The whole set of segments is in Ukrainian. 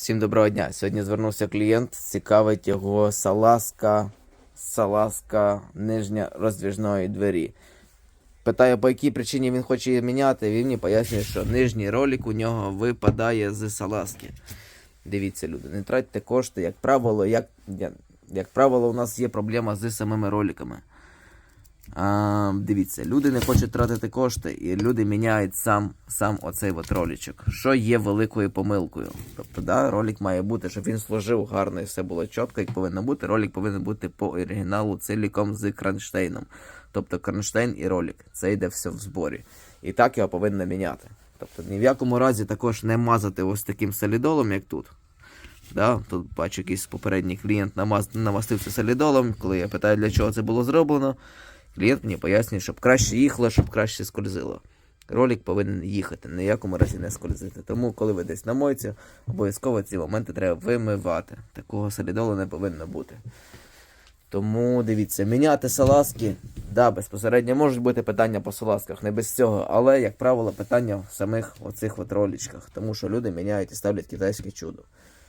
Всім доброго дня. Сьогодні звернувся клієнт, цікавить його салазка, салазка нижня роздвіжної двері. Питаю, по якій причині він хоче її міняти. Він мені пояснює, що нижній ролик у нього випадає з салазки. Дивіться, люди, не тратьте кошти, як правило, як, як правило, у нас є проблема з самими роликами. А, дивіться, люди не хочуть тратити кошти, і люди міняють сам, сам оцей от роличок, що є великою помилкою. Тобто, да, ролик має бути, щоб він служив гарно і все було чітко, як повинно бути. Ролик повинен бути по оригіналу ціліком з кронштейном. Тобто кронштейн і ролик. Це йде все в зборі. І так його повинно міняти. Тобто ні в якому разі також не мазати ось таким солідолом, як тут. Да? Тут бачу, якийсь попередній клієнт намаз... намастив солідолом. Коли я питаю, для чого це було зроблено, клієнт мені пояснює, щоб краще їхало, щоб краще скользило. Ролик повинен їхати, ні в якому разі не скользити. Тому, коли ви десь на мойці, обов'язково ці моменти треба вимивати. Такого солідолу не повинно бути. Тому дивіться, міняти салазки, да, безпосередньо можуть бути питання по салазках, не без цього, але, як правило, питання в самих оцих от ролічках, тому що люди міняють і ставлять китайське чудо.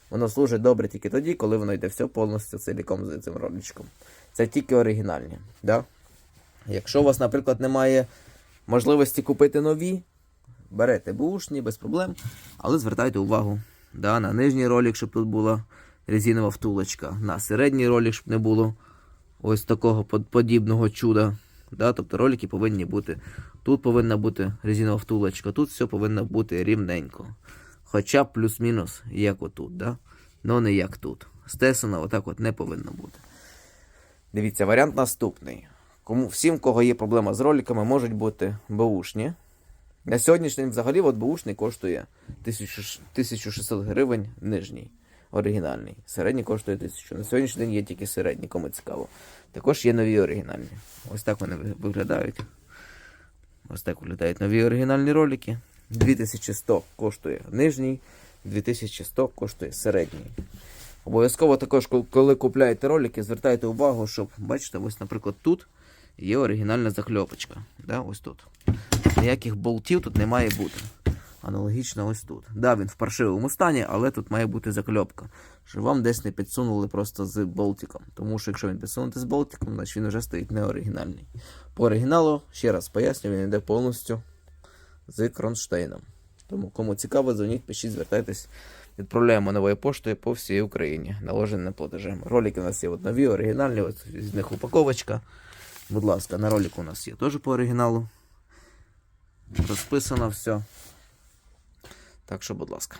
Воно служить добре тільки тоді, коли воно йде все повністю ціліком з цим роличком. Це тільки оригінальні. Да? Якщо у вас, наприклад, немає можливості купити нові, берете бушні без проблем, але звертайте увагу да, на нижній ролик, щоб тут була резинова втулочка, на середній ролик, щоб не було ось такого подібного чуда. Да? Тобто ролики повинні бути. Тут повинна бути резинова втулочка, тут все повинно бути рівненько. Хоча б плюс-мінус, як отут, да? но не як тут. Стесано отак от не повинно бути. Дивіться, варіант наступний. Кому, всім, кого є проблема з роликами, можуть бути баушні. На сьогоднішній день взагалі от баушний коштує 1600 гривень нижній, оригінальний. Середній коштує 1000. На сьогоднішній день є тільки середній, кому цікаво. Також є нові оригінальні. Ось так вони виглядають. Ось так виглядають нові оригінальні ролики. 2100 коштує нижній, 2100 коштує середній. Обов'язково також, коли купляєте ролики, звертайте увагу, щоб, бачите, ось, наприклад, тут є оригінальна закльопочка. Да, ось тут. Ніяких болтів тут не має бути. Аналогічно ось тут. Да, він в паршивому стані, але тут має бути закльопка. Щоб вам десь не підсунули просто з болтиком. Тому що якщо він підсунути з болтиком, значить він вже стоїть неоригінальний. По оригіналу, ще раз поясню, він йде повністю з кронштейном. Тому кому цікаво, дзвоніть, пишіть, звертайтесь. Відправляємо новою поштою по всій Україні. Наложеним платежем. Ролики у нас є от нові, оригінальні, от з них упаковочка. Будь ласка, на ролику у нас є теж по оригіналу. Розписано все. Так що, будь ласка.